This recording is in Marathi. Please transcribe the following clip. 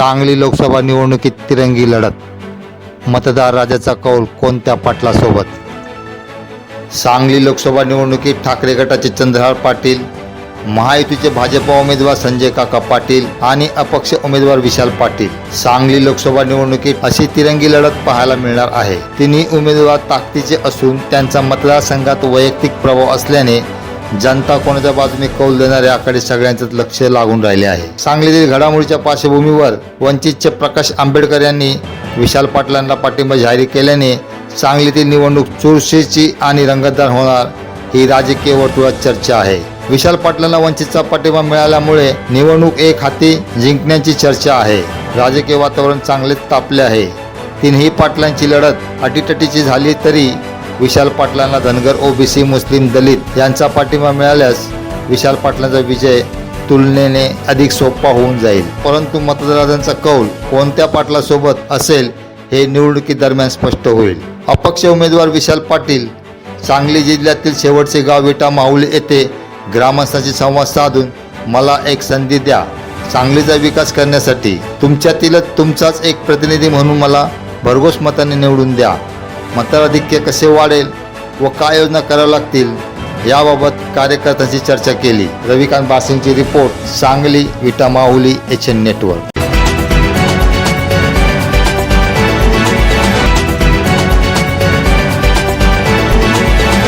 सांगली लोकसभा निवडणुकीत तिरंगी लढत. मतदार राजाचा कौल कोणत्या पाटलासोबत? सांगली लोकसभा निवडणुकीत ठाकरे गटाचे चंद्रहार पाटील महायुतीचे भाजपा उमेदवार संजय काका पाटील आणि अपक्ष उमेदवार विशाल पाटील. सांगली लोकसभा निवडणुकीत अशी तिरंगी लढत पाहायला मिळणार आहे. तिन्ही उमेदवार ताकदीचे असून त्यांचा मतदारसंघात वैयक्तिक प्रभाव असल्याने जनता कोणाच्या बाजूने कौल देणाऱ्या याकडे सगळ्यांचं लक्ष लागून राहिले आहे. सांगलीतील घडामोडीच्या पार्श्वभूमीवर वंचितचे प्रकाश आंबेडकर यांनी विशाल पाटलांना पाठिंबा जाहीर केल्याने सांगलीतील निवडणूक चुरशीची आणि रंगतदार होणार ही राजकीय वर्तुळात चर्चा आहे. विशाल पाटलांना वंचितचा पाठिंबा मिळाल्यामुळे निवडणूक एक हाती जिंकण्याची चर्चा आहे. राजकीय वातावरण चांगलेच तापले आहे. तीनही पाटलांची लढत अटीतटीची झाली तरी विशाल पाटलांना धनगर ओबीसी मुस्लिम दलित यांचा पाठिंबा मिळाल्यास विशाल पाटलांचा विजय तुलनेने अधिक सोपा होऊन जाईल. परंतु मतदारांचा कौल कोणत्या पाटलासोबत असेल हे निवडणुकीदरम्यान स्पष्ट होईल. अपक्ष उमेदवार विशाल पाटील सांगली जिल्ह्यातील शेवटचे गाव विटा माहुली येथे ग्रामस्थांशी संवाद साधून मला एक संधी द्या. सांगलीचा विकास करण्यासाठी तुमच्यातीलच तुमचाच एक प्रतिनिधी म्हणून मला भरघोस मताने निवडून द्या. मतदाधिक्य कसे वाढेल व काय योजना कराव्या लागतील याबाबत कार्यकर्त्यांची चर्चा केली. Ravikant बासिंगची report Sangli Vita Mahuli H N network.